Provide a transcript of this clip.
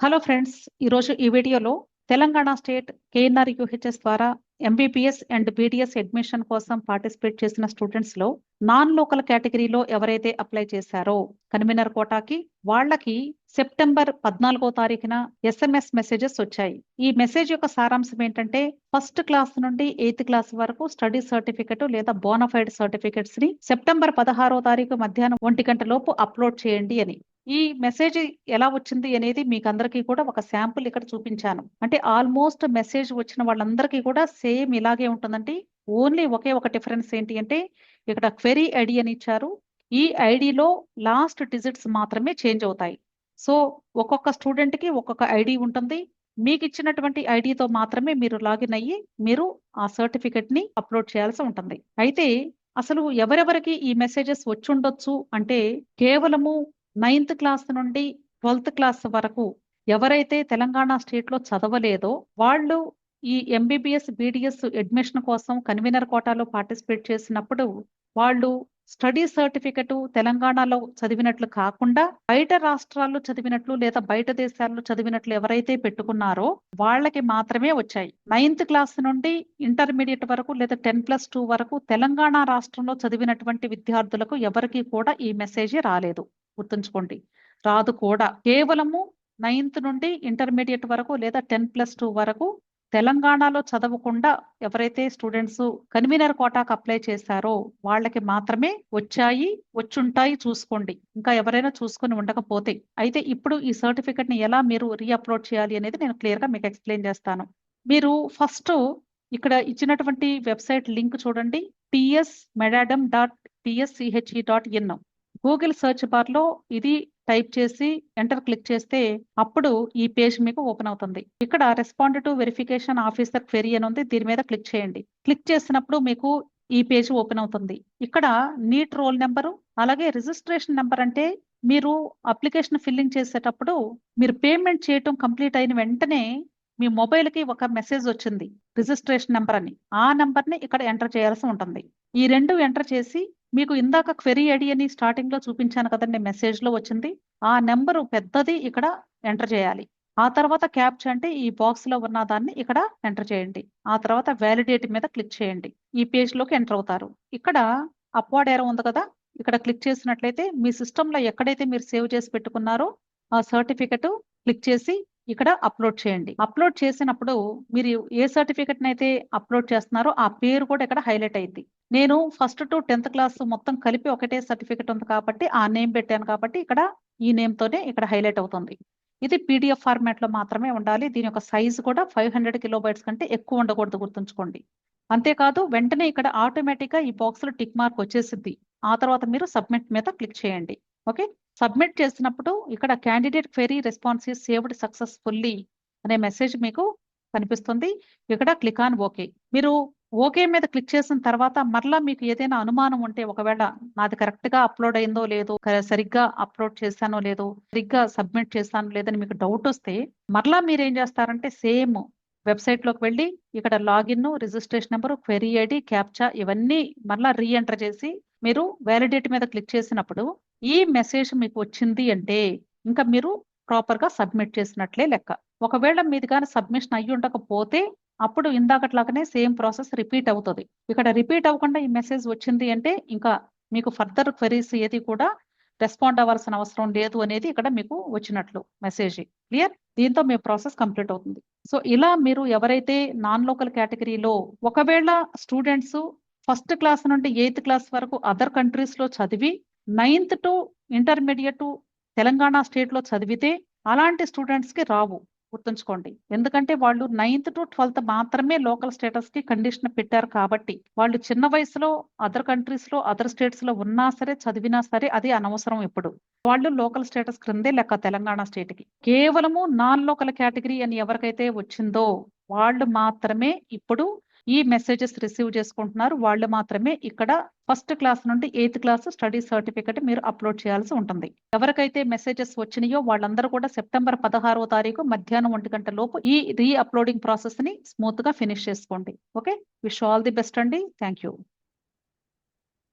Hello friends ఈరోజు ఈ వీడియోలో తెలంగాణ స్టేట్ కేఎన్ఆర్ యూహెచ్ఎస్ ద్వారా ఎంబీబీఎస్ అండ్ బీడీఎస్ అడ్మిషన్ కోసం పార్టిసిపేట్ చేసిన స్టూడెంట్స్లో నాన్ లోకల్ కేటగిరీలో ఎవరైతే అప్లై చేశారో కన్వీనర్ కోటాకి వాళ్ళకి సెప్టెంబర్ పద్నాలుగో తారీఖున ఎస్ఎంఎస్ మెసేజెస్ వచ్చాయి. ఈ మెసేజ్ యొక్క సారాంశం ఏంటంటే ఫస్ట్ క్లాస్ నుండి ఎయిత్ క్లాస్ వరకు స్టడీ సర్టిఫికెట్ లేదా బోనఫైడ్ సర్టిఫికెట్స్ని సెప్టెంబర్ పదహారో తారీఖు మధ్యాహ్నం ఒంటి గంట లోపు అప్లోడ్ చేయండి అని. ఈ మెసేజ్ ఎలా వచ్చింది అనేది మీకు అందరికీ కూడా ఒక శాంపుల్ ఇక్కడ చూపించాను. అంటే ఆల్మోస్ట్ మెసేజ్ వచ్చిన వాళ్ళందరికీ కూడా సేమ్ ఇలాగే ఉంటుందండి. ఓన్లీ ఒకే ఒక డిఫరెన్స్ ఏంటి అంటే ఇక్కడ క్వెరీ ఐడి అని ఇచ్చారు. ఈ ఐడిలో లాస్ట్ డిజిట్స్ మాత్రమే చేంజ్ అవుతాయి. సో ఒక్కొక్క స్టూడెంట్కి ఒక్కొక్క ఐడి ఉంటుంది. మీకు ఇచ్చినటువంటి ఐడితో మాత్రమే మీరు లాగిన్ అయ్యి మీరు ఆ సర్టిఫికెట్ని అప్లోడ్ చేయాల్సి ఉంటుంది. అయితే అసలు ఎవరెవరికి ఈ మెసేజెస్ వచ్చుండొచ్చు అంటే కేవలము నైన్త్ క్లాస్ నుండి ట్వెల్త్ క్లాస్ వరకు ఎవరైతే తెలంగాణ స్టేట్లో చదవలేదో వాళ్ళు ఈ ఎంబీబీఎస్ బీడిఎస్ అడ్మిషన్ కోసం కన్వీనర్ కోటాలో పార్టిసిపేట్ చేసినప్పుడు వాళ్ళు స్టడీ సర్టిఫికెట్ తెలంగాణలో చదివినట్లు కాకుండా బయట రాష్ట్రాల్లో చదివినట్లు లేదా బయట దేశాల్లో చదివినట్లు ఎవరైతే పెట్టుకున్నారో వాళ్ళకి మాత్రమే వచ్చాయి. నైన్త్ క్లాస్ నుండి ఇంటర్మీడియట్ వరకు లేదా టెన్ ప్లస్ టూ వరకు తెలంగాణ రాష్ట్రంలో చదివినటువంటి విద్యార్థులకు ఎవరికి కూడా ఈ మెసేజ్ రాలేదు. గుర్తుంచుకోండి. రాదు కూడా. కేవలము నైన్త్ నుండి ఇంటర్మీడియట్ వరకు లేదా టెన్ ప్లస్ టూ వరకు తెలంగాణలో చదవకుండా ఎవరైతే స్టూడెంట్స్ కన్వీనర్ కోటాకు అప్లై చేశారో వాళ్ళకి మాత్రమే వచ్చాయి వచ్చుంటాయి చూసుకోండి. ఇంకా ఎవరైనా చూసుకొని ఉండకపోతే. అయితే ఇప్పుడు ఈ సర్టిఫికెట్ని ఎలా మీరు రీఅప్లోడ్ చేయాలి అనేది నేను క్లియర్గా మీకు ఎక్స్ప్లెయిన్ చేస్తాను. మీరు ఫస్ట్ ఇక్కడ ఇచ్చినటువంటి వెబ్సైట్ లింక్ చూడండి. TS medadm dot TSCHE dot in Google search బార్లో ఇది టైప్ చేసి ఎంటర్ క్లిక్ చేస్తే అప్పుడు ఈ పేజ్ మీకు ఓపెన్ అవుతుంది. ఇక్కడ respond to verification officer query అని ఉంది. దీని మీద క్లిక్ చేయండి. క్లిక్ చేసినప్పుడు మీకు ఈ పేజ్ ఓపెన్ అవుతుంది. ఇక్కడ నీట్ రోల్ నెంబరు అలాగే రిజిస్ట్రేషన్ నెంబర్ అంటే మీరు అప్లికేషన్ ఫిల్లింగ్ చేసేటప్పుడు మీరు పేమెంట్ చేయటం కంప్లీట్ అయిన వెంటనే మీ మొబైల్కి ఒక మెసేజ్ వచ్చింది. రిజిస్ట్రేషన్ నెంబర్ అని. ఆ నెంబర్ని ఇక్కడ ఎంటర్ చేయాల్సి ఉంటుంది. ఈ రెండు ఎంటర్ చేసి మీకు ఇందాక క్వెరీ ఐడి అని స్టార్టింగ్లో చూపించాను కదండి మెసేజ్లో వచ్చింది. ఆ నెంబరు పెద్దది ఇక్కడ ఎంటర్ చేయాలి. ఆ తర్వాత క్యాప్చ్ అంటే ఈ బాక్స్లో ఉన్న దాన్ని ఇక్కడ ఎంటర్ చేయండి. ఆ తర్వాత వ్యాలిడేట్ మీద క్లిక్ చేయండి. ఈ పేజ్లోకి ఎంటర్ అవుతారు. ఇక్కడ అప్వార్డ్ ఏరో ఉంది కదా ఇక్కడ క్లిక్ చేసినట్లయితే మీ సిస్టమ్లో ఎక్కడైతే మీరు సేవ్ చేసి పెట్టుకున్నారో ఆ సర్టిఫికెట్ క్లిక్ చేసి ఇక్కడ అప్లోడ్ చేయండి. అప్లోడ్ చేసినప్పుడు మీరు ఏ సర్టిఫికెట్ అయితే అప్లోడ్ చేస్తున్నారో ఆ పేరు కూడా ఇక్కడ హైలైట్ అయింది నేను ఫస్ట్ టు టెన్త్ క్లాస్ మొత్తం కలిపి ఒకటే సర్టిఫికెట్ ఉంది కాబట్టి ఆ నేమ్ పెట్టాను కాబట్టి ఇక్కడ ఈ నేమ్ తోనే ఇక్కడ హైలైట్ అవుతుంది. ఇది పీడిఎఫ్ ఫార్మాట్లో మాత్రమే ఉండాలి. దీని యొక్క సైజ్ కూడా ఫైవ్ హండ్రెడ్ కిలోబైట్స్ కంటే ఎక్కువ ఉండకూడదు గుర్తుంచుకోండి. అంతేకాదు వెంటనే ఇక్కడ ఆటోమేటిక్గా ఈ బాక్స్లో టిక్ మార్క్ వచ్చేసిద్ది. ఆ తర్వాత మీరు సబ్మిట్ మీద క్లిక్ చేయండి. ఓకే సబ్మిట్ చేసినప్పుడు ఇక్కడ candidate query response is saved successfully అనే మెసేజ్ మీకు కనిపిస్తుంది. ఇక్కడ క్లిక్ ఆన్ ఓకే మీరు ఓకే మీద క్లిక్ చేసిన తర్వాత మరలా మీకు ఏదైనా అనుమానం ఉంటే ఒకవేళ నాది కరెక్ట్గా అప్లోడ్ అయిందో లేదో సరిగ్గా అప్లోడ్ చేశానో లేదో సరిగ్గా సబ్మిట్ చేశానో లేదని మీకు డౌట్ వస్తే మరలా మీరు ఏం చేస్తారంటే సేమ్ వెబ్సైట్లోకి వెళ్ళి ఇక్కడ login registration number query ID captcha ఇవన్నీ మరలా రీఎంటర్ చేసి మీరు వ్యాలిడేట్ మీద క్లిక్ చేసినప్పుడు ఈ మెసేజ్ మీకు వచ్చింది అంటే ఇంకా మీరు ప్రాపర్గా సబ్మిట్ చేసినట్లే లెక్క. ఒకవేళ మీది కానీ సబ్మిషన్ అయ్యి ఉండకపోతే అప్పుడు ఇందాకట్లాగానే సేమ్ ప్రాసెస్ రిపీట్ అవుతుంది. ఇక్కడ రిపీట్ అవ్వకుండా ఈ మెసేజ్ వచ్చింది అంటే ఇంకా మీకు ఫర్దర్ క్వెరీస్ ఏది కూడా రెస్పాండ్ అవ్వాల్సిన అవసరం లేదు అనేది ఇక్కడ మీకు వచ్చినట్లు మెసేజ్ క్లియర్ దీంతో మీ ప్రాసెస్ కంప్లీట్ అవుతుంది. సో ఇలా మీరు ఎవరైతే నాన్ లోకల్ కేటగిరీలో ఒకవేళ స్టూడెంట్స్ ఫస్ట్ క్లాస్ నుండి ఎయిత్ క్లాస్ వరకు అదర్ కంట్రీస్లో చదివి నైన్త్ టు ఇంటర్మీడియట్ తెలంగాణ స్టేట్లో చదివితే అలాంటి స్టూడెంట్స్కి రావు. గుర్తుంచుకోండి. ఎందుకంటే వాళ్ళు నైన్త్ టు ట్వెల్త్ మాత్రమే లోకల్ స్టేటస్కి కండిషన్ పెట్టారు కాబట్టి వాళ్ళు చిన్న వయసులో అదర్ కంట్రీస్లో అదర్ స్టేట్స్లో ఉన్నా సరే చదివినా సరే అది అనవసరం ఇప్పుడు వాళ్ళు లోకల్ స్టేటస్ క్రిందే లెక్క తెలంగాణ స్టేట్కి. కేవలము నాన్ లోకల్ కేటగిరీ అని ఎవరికైతే వచ్చిందో వాళ్ళు మాత్రమే ఇప్పుడు ఈ మెసేజెస్ రిసీవ్ చేసుకుంటున్నారు. వాళ్ళు మాత్రమే ఇక్కడ ఫస్ట్ క్లాస్ నుండి ఎయిత్ క్లాస్ స్టడీ సర్టిఫికెట్ మీరు అప్లోడ్ చేయాల్సి ఉంటుంది. ఎవరికైతే మెసేజెస్ వచ్చినాయో వాళ్ళందరూ కూడా సెప్టెంబర్ పదహారవ తారీఖు మధ్యాహ్నం ఒంటి గంట లోపు ఈ రీ అప్లోడింగ్ ప్రాసెస్ని స్మూత్గా ఫినిష్ చేసుకోండి. Okay wish all the best అండి. Thank you